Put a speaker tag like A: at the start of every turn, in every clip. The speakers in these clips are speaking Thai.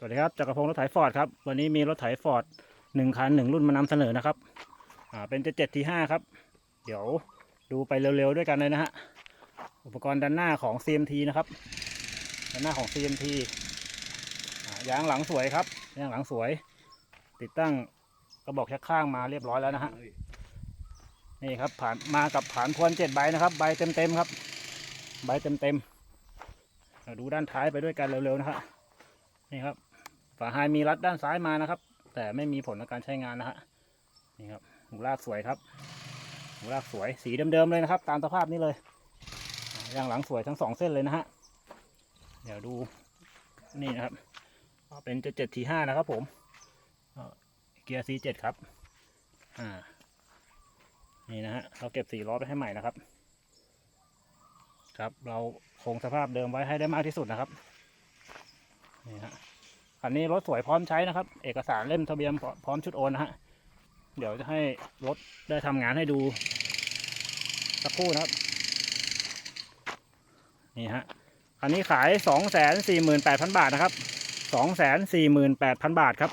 A: สวัสดีครับจักรพงศ์รถไถฟอร์ดครับวันนี้มีรถไถฟอร์ดหนึ่งคันหนึ่งรุ่นมานำเสนอนะครับอ่าเป็นเจ็ดเจ็ดทีห้าครับ เดี๋ยวดูไปเร็วๆด้วยกันเลยนะฮะอุปกรณ์ด้านหน้าของ CMT นะครับด้านหน้าของ CMT อ่ายางหลังสวยครับยางหลังสวย ติดตั้งกระบอกชักข้างมาเรียบร้อยแล้วนะฮะนี่ครับผ่านมากับผ่านพวนเจ็ดใบนะครับ ใบเต็มๆครับ ใบเต็มๆดูด้านท้ายไปด้วยกันเร็วๆนะฮะนี่ครับ ฝาไฮมีรัดด้านซ้ายมานะครับ แต่ไม่มีผลในการใช้งานนะฮะนี่ครับหูลากสวยครับหูลากสวยสีเดิมๆเลยนะครับ ตามสภาพนี้เลยยางหลังสวยทั้งสองเส้นเลยนะฮะเดี๋ยวดูนี่นะครับเป็นเจ็ดเจ็ดทีห้านะครับ ผมเกียร์ซีเจ็ดครับอ่านี่นะฮะเราเก็บสี่ล้อไปให้ใหม่นะครับ ครับเราคงสภาพเดิมไว้ให้ได้มากที่สุดนะครับนี่ฮะ คันนี้รถสวยพร้อมใช้นะครับ เอกสารเล่มทะเบียนพร้อมชุดโอนนะฮะ เดี๋ยวจะให้รถได้ทำงานให้ดูสักครู่นะครับ นี่ฮะ คันนี้ขายสองแสนสี่หมื่นแปดพันบาทนะครับสองแสนสี่หมื่นแปดพันบาทครับ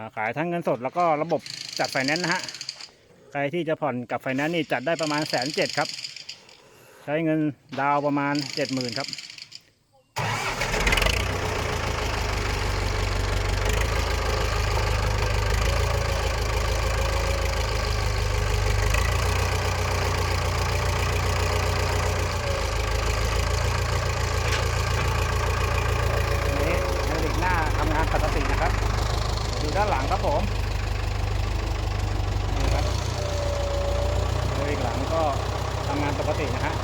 A: าขายทั้งเงินสดแล้วก็ระบบจัดไฟแนนซ์นะฮะ ใครที่จะผ่อนกับไฟแนนซ์นี่จัดได้ประมาณแสนเจ็ดครับ ใช้เงินดาวประมาณเจ็ดหมื่นครับ นี้ไฮดรอลิกหน้าทำงานปกตินะครับ ดูด้านหลังครับผมนี่ครับไฮดรอลิกหลังก็ทำงานป กตินะฮะ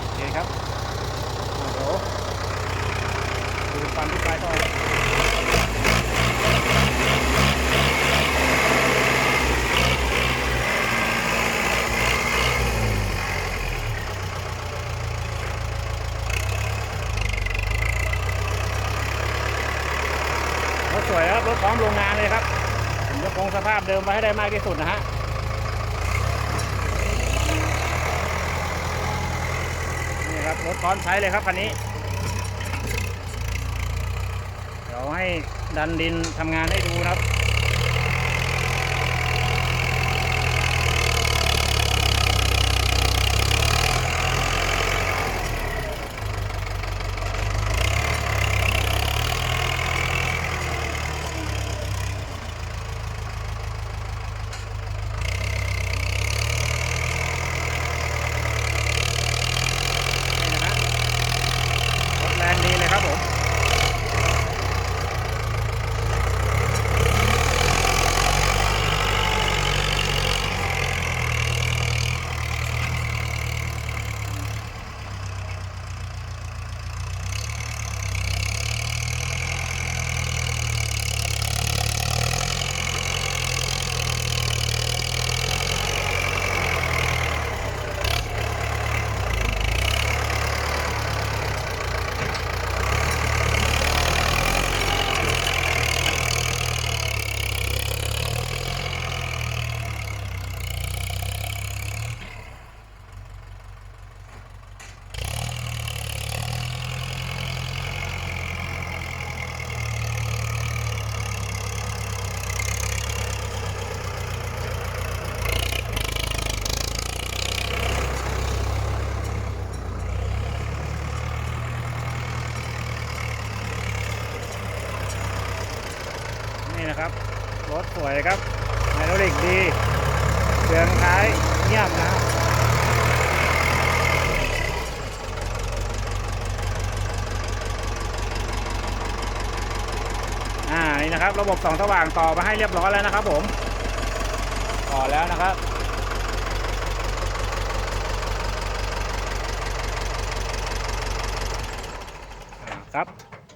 A: โอเคครับอ่าเดี๋ยวดูฟันที่ปลายท่อรถสวยครับ รถพร้อมโรงงานเลยครับ คงสภาพเดิมไว้ให้ได้มากที่สุดนะฮะนี่ครับรถค้อนใช้เลยครับคันนี้เดี๋ยวให้ดันดินทำงานให้ดูนะครับ นี่นะครับ รถสวยครับไฮดรอลิกดีเดืองท้ายเงียบนะอ่านี่นะครับ ระบบสองสว่างต่อมาให้เรียบร้อยแล้วนะครับ ผมต่อแล้วนะครับครับ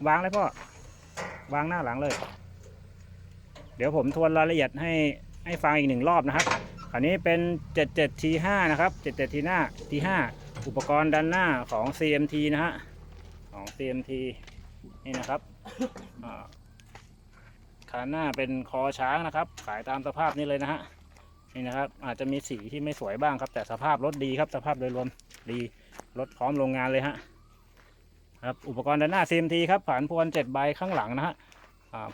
A: วางเลยพ่อ วางหน้าหลังเลย เดี๋ยวผมทวนรายละเอียดให้ให้ฟังอีกหนึ่งรอบนะครับอันนี้เป็น 77 T5 นะครับ 77 T5 T5 อุปกรณ์ด้านหน้าของ CMT นะฮะ ของ CMT นี่นะครับขาหน้าเป็นคอช้างนะครับ ขายตามสภาพนี้เลยนะฮะ นี่นะครับ อาจจะมีสีที่ไม่สวยบ้างครับ แต่สภาพรถดีครับ สภาพโดยรวมดี รถพร้อมโรงงานเลยฮะ ครับ อุปกรณ์ด้านหน้า CMT ครับ ผ่านพวน7ใบข้างหลังนะฮะ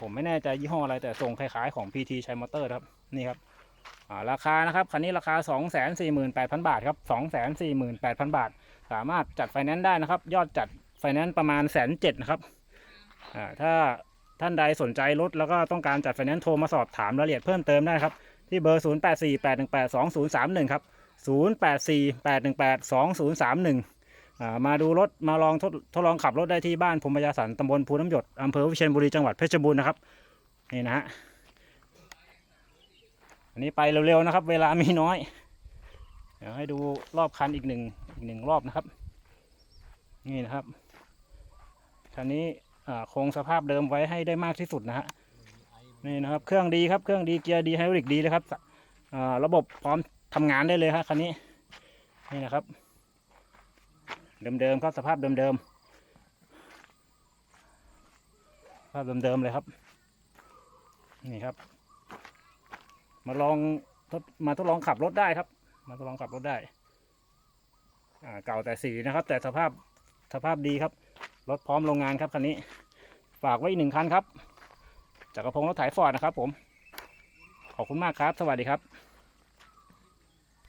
A: ผมไม่แน่ใจยี่ห้ออะไรแต่ทรงคล้ายๆของ PT ชัยมอเตอร์ครับนี่ครับราคานะครับคันนี้ราคา 248,000 บาทครับ 248,000 บาท สามารถจัดไฟแนนซ์ได้นะครับ ยอดจัดไฟแนนซ์ประมาณแสนเจ็ดนะครับถ้าท่านใดสนใจรถแล้วก็ต้องการจัดไฟแนนซ์โทรมาสอบถามรายละเอียดเพิ่มเติมได้ครับ ที่เบอร์ 0848182031 ครับ 0848182031 มาดูรถมาลองทดทดลองขับรถได้ที่บ้านพรหมยาสันตำบลภูน้ำหยดอำเภอวิเชียรบุรีจังหวัดเพชรบูรณ์นะครับนี่นะฮะอันนี้ไปเร็วๆนะครับ เวลามีน้อย เดี๋ยวให้ดูรอบคันอีกหนึ่งอีกหนึ่งรอบนะครับ นี่นะครับคันนี้คงสภาพเดิมไว้ให้ได้มากที่สุดนะฮะนี่นะครับ เครื่องดีครับเครื่องดีเกียร์ดีไฮดรอลิกดีเลยครับระบบพร้อมทำงานได้เลยฮะคันนี้นี่นะครับ เดิมๆครับสภาพเดิมๆสภาพเดิมๆเลยครับ นี่ครับ มาลองทดมาทดลองขับรถได้ครับ มาทดลองขับรถได้อ่าเก่าแต่สีนะครับ แต่สภาพสภาพดีครับรถพร้อมโรงงานครับคันนี้ ฝากไว้อีกหนึ่งคันครับจักรพงศ์รถไถฟอร์ดนะครับผม ขอบคุณมากครับ สวัสดีครับ